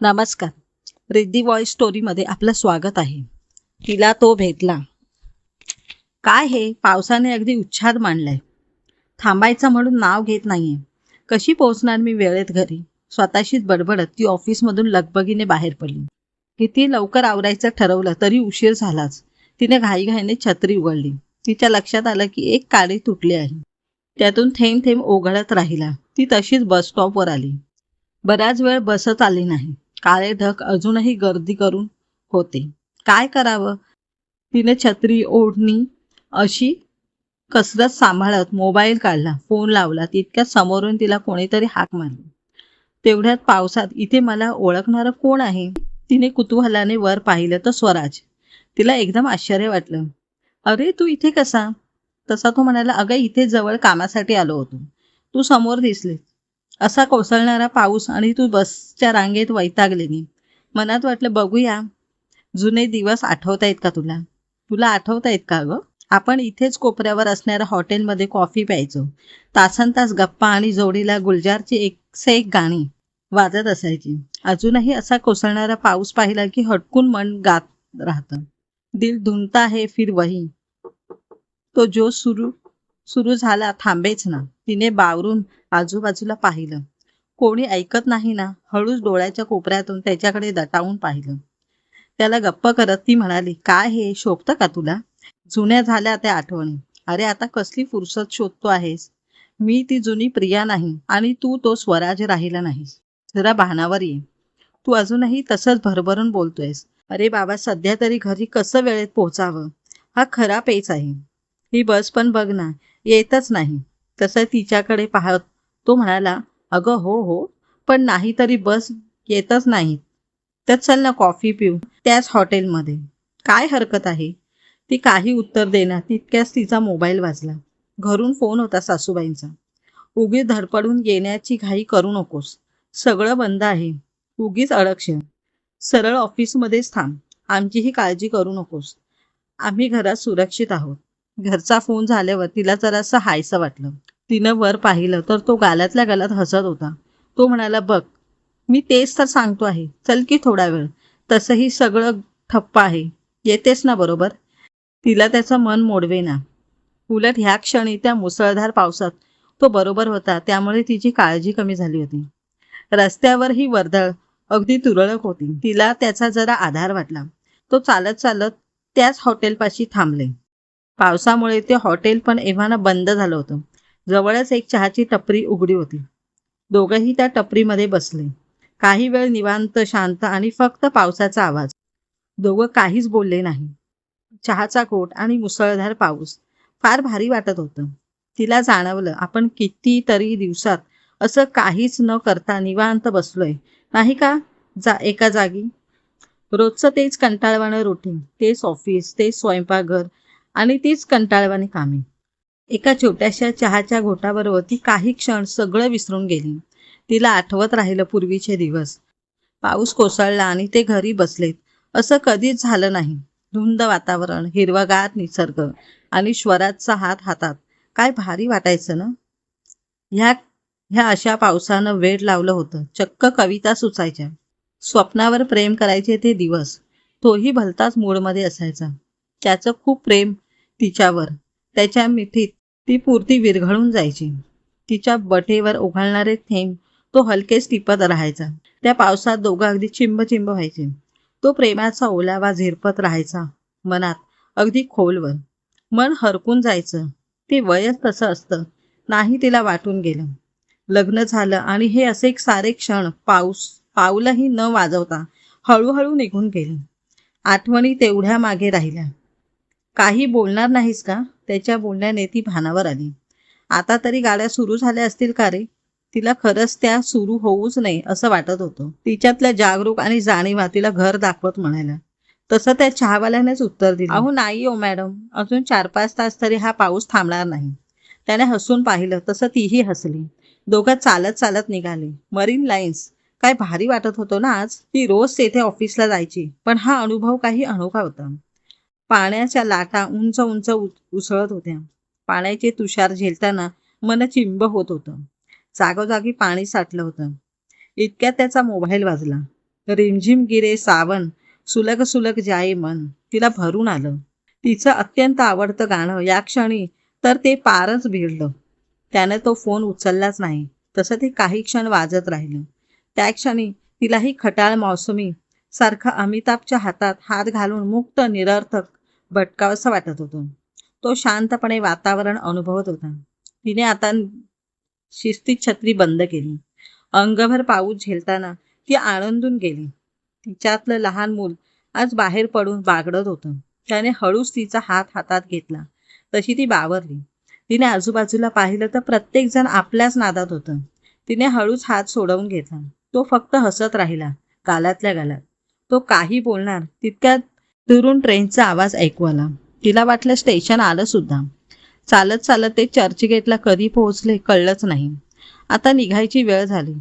नमस्कार. रिद्धी वॉइस स्टोरीमध्ये आपलं स्वागत आहे. तिला तो भेटला. काय हे? पावसाने अगदी उच्छाद मांडलाय. थांबायचं म्हणून नाव घेत नाहीये. कशी पोहोचणार मी वेळेत घरी? स्वतःशीच बडबडत ती ऑफिसमधून लगबगीने बाहेर पडली. किती लवकर आवरायचं ठरवलं तरी उशीर झालाच. तिने घाईघाईने छत्री उघडली. तिच्या लक्षात आलं की एक काळी तुटली आहे. त्यातून थेंब थेंब ओघळत राहिला. ती तशीच बस स्टॉपवर आली. बराच वेळ बसच आली नाही. काळे ढग अजूनही गर्दी करून होते. काय करावं? तिने छत्री ओढणी अशी कसरत सांभाळत मोबाईल काढला फोन लावला तितक्यात समोरून तिला कोणीतरी हाक मारली. तेवढ्यात पावसात इथे मला ओळखणारं कोण आहे? तिने कुतूहलाने वर पाहिलं तर स्वराज. तिला एकदम आश्चर्य वाटलं. अरे तू इथे कसा? तसा तो म्हणाला अगं इथे जवळ कामासाठी आलो होतो. तू समोर दिसलीस. असा कोसळणारा पाऊस आणि तू बसच्या रांगेत वैतागलेली. मनात वाटलं बघूया जुने दिवस आठवतायत का तुला? तुला आठवतायत का गं? आपण इथेच कोपऱ्यावर असणाऱ्या हॉटेलमध्ये कॉफी प्यायचो. तासन तास गप्पा आणि जोडीला गुलजारची एक से एक गाणी वाजत असायची. अजूनही असा कोसळणारा पाऊस पाहिला की हटकून मन गात राहतं. दिल धुंता है फिर वही. तो जो सुरू सुरू झाला थांबेच ना. तिने बावरून आजूबाजूला पाहिलं. कोणी ऐकत नाही ना हळूच डोळ्याच्या कोपऱ्यातून त्याच्याकडे दटावून पाहिलं. त्याला गप्प करत ती म्हणाली काय हे शोभतं का तुला? जुन्या झाल्या त्या आठवणी. अरे आता कसली फुरसत शोधतो आहेस. मी ती जुनी प्रिया नाही आणि तू तो स्वराज राहिला नाहीस जरा भानावर ये. तू अजूनही तसंच भरभरून बोलतोयस. अरे बाबा सध्या तरी घरी कसं वेळेत पोहोचावं? हा खरा पेच आहे. ही बस पण बघ ना. येतच नाही. तसं तिच्याकडे पाहत तो म्हणाला अगं हो हो पण नाही तरी बस येतच नाही. तर चल ना कॉफी पिऊ त्याच हॉटेलमध्ये. काय हरकत आहे? ती काही उत्तर देणार तितक्याच तिचा मोबाईल वाजला. घरून फोन होता सासूबाईंचा. उगीच धडपडून येण्याची घाई करू नकोस. सगळं बंद आहे. उगीच अडक्ष सरळ ऑफिसमध्येच थांब. आमचीही काळजी करू नकोस. आम्ही घरात सुरक्षित आहोत. घरचा फोन झाल्यावर तिला जरासं हायसं वाटलं. तिनं वर पाहिलं तर तो गालातल्या गालात हसत होता. तो म्हणाला बघ मी तेच तर सांगतो आहे. चल की थोडा वेळ. तसंही सगळं ठप्प आहे. येतेस ना बरोबर तिला त्याचं मन मोडवेना. उलट ह्या क्षणी त्या मुसळधार पावसात तो बरोबर होता त्यामुळे तिची काळजी कमी झाली होती. रस्त्यावर ही वर्दळ अगदी तुरळक होती. तिला त्याचा जरा आधार वाटला. तो चालत चालत त्याच हॉटेलपाशी थांबले. पावसामुळे ते हॉटेल पण एव्हाना बंद झालं होतं. जवळच एक चहाची टपरी उघडी होती. दोघंही त्या टपरीमध्ये बसले. काही वेळ निवांत शांत आणि फक्त पावसाचा आवाज. दोघं काहीच बोलले नाही. चहाचा कोट आणि मुसळधार पाऊस. फार भारी वाटत होतं. तिला जाणवलं आपण कितीतरी दिवसात असं काहीच न करता निवांत बसलोय. नाही का? जा एका जागी. रोजचं तेच कंटाळवाणं रुटीन तेच ऑफिस तेच स्वयंपाकघर. आणि तीच कंटाळवाणी कामे. एका छोट्याशा चहाच्या घोटाबरोबर ती काही क्षण सगळं विसरून गेली. तिला आठवत राहिलं पूर्वीचे दिवस. पाऊस कोसळला आणि ते घरी बसलेत. असं कधीच झालं नाही. धुंद वातावरण हिरवागार निसर्ग आणि स्वराजचा हात हातात. काय भारी वाटायचं ना? ह्या ह्या अशा पावसानं वेळ लावलं होतं. चक्क कविता सुचायच्या. स्वप्नावर प्रेम करायचे ते दिवस. तोही भलताच मूडमध्ये असायचा. त्याचं खूप प्रेम तिच्यावर त्याच्या मिठीत ती पुरती विरघळून जायची. तिच्या बटेवर उघळणारे थेंब तो हलकेच टिपत राहायचा. त्या पावसात दोघं अगदी चिंब चिंब व्हायचे. तो प्रेमाचा ओलावा झिरपत राहायचा मनात अगदी खोलवर. मन हरकून जायचं. ते वयच तसं असतं. नाही तिला वाटून गेलं. लग्न झालं आणि हे असे एक सारे क्षण पाऊस पाऊलही न वाजवता हळूहळू निघून गेले. आठवणी तेवढ्या मागे राहिल्या. काही बोलणार नाहीस का? त्याच्या बोलण्याने ती भानावर आली. आता तरी गाड्या सुरू झाल्या असतील का रे? तिला खरंच त्या सुरू होऊच नाही असं वाटत होतं. तिच्यातल्या जागरूक आणि जाणीवा तिला घर दाखवत म्हणायला तसं त्या चहावाल्यानेच उत्तर दिलं. अहो नाही हो मॅडम. अजून चार पाच तास तरी हा पाऊस थांबणार नाही. त्याने हसून पाहिलं तसं तीही हसली. दोघं चालत चालत निघाले. Marine Lines. काय भारी वाटत होतो ना आज. ती रोज तेथे ऑफिसला जायची. पण हा अनुभव काही अनोखा होता. पाण्याच्या लाटा उंच उंच उसळत होत्या. पाण्याचे तुषार झेलताना मन चिंब होत होतं. जागोजागी पाणी साठलं होतं. इतक्यात त्याचा मोबाईल वाजला. रिमझिम गिरे सावन सुलग सुलग जाये मन तिला भरून आलं. तिचं अत्यंत आवडतं गाणं या क्षणी तर ते पारच भिडलं. त्याने तो फोन उचललाच नाही. तसं ते काही क्षण वाजत राहिलं. त्या क्षणी तिलाही खटाळ मौसमी सारखा अमिताभच्या हातात हात घालून मुक्त निरर्थक भटकावंसं वाटत होतं. तो शांतपणे वातावरण अनुभवत होता. तिने आता शिस्तीत छत्री बंद केली. अंगभर पाऊस झेलताना ती आनंदून गेली. तिच्यातलं लहान मूल आज बाहेर पडून बागडत होतं. त्याने हळूच तिचा हात हातात घेतला. तशी ती बावरली. तिने आजूबाजूला पाहिलं तर प्रत्येक जण आपल्याच नादात होतं. तिने हळूच हात सोडवून घेतला. तो फक्त हसत राहिला गालातल्या गालात. तो काही बोलणार तितक्यात दुरून ट्रेनचा आवाज ऐकू आला. तिला वाटलं स्टेशन आलं सुद्धा. चालत चालत ते चर्चगेटला कधी पोहोचले कळलंच नाही. आता निघायची वेळ झाली.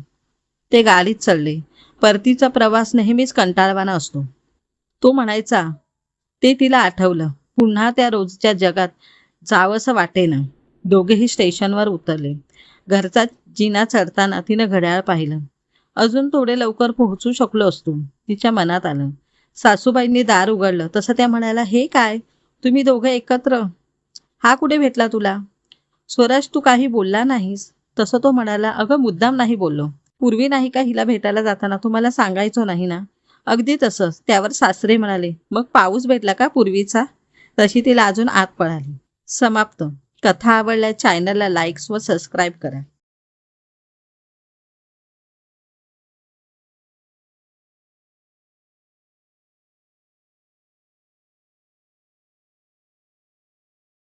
ते गाडीत चढले. परतीचा प्रवास नेहमीच कंटाळवाना असतो. तो म्हणायचा ते तिला आठवलं. पुन्हा त्या रोजच्या जगात जावंसं वाटेना. दोघेही स्टेशनवर उतरले. घरचा जिना चढताना तिनं घड्याळ पाहिलं. अजून थोडे लवकर पोहोचू शकलो असतो. तिच्या मनात आलं. सासूबाईंनी दार उघडलं. तसं त्या म्हणायला हे काय? तुम्ही दोघं एकत्र? हा कुठे भेटला तुला? स्वराज तू काही बोलला नाहीस. तसं तो म्हणाला अगं मुद्दाम नाही बोललो. पूर्वी नाही का हिला भेटायला जाताना तुम्हाला सांगायचो नाही ना? अगदी तसंच. त्यावर सासरे म्हणाले मग पाऊस भेटला का पूर्वीचा? तशी तिला अजून आत पळाली. समाप्त. कथा आवडल्या चॅनलला लाईक्स व सबस्क्राईब करा.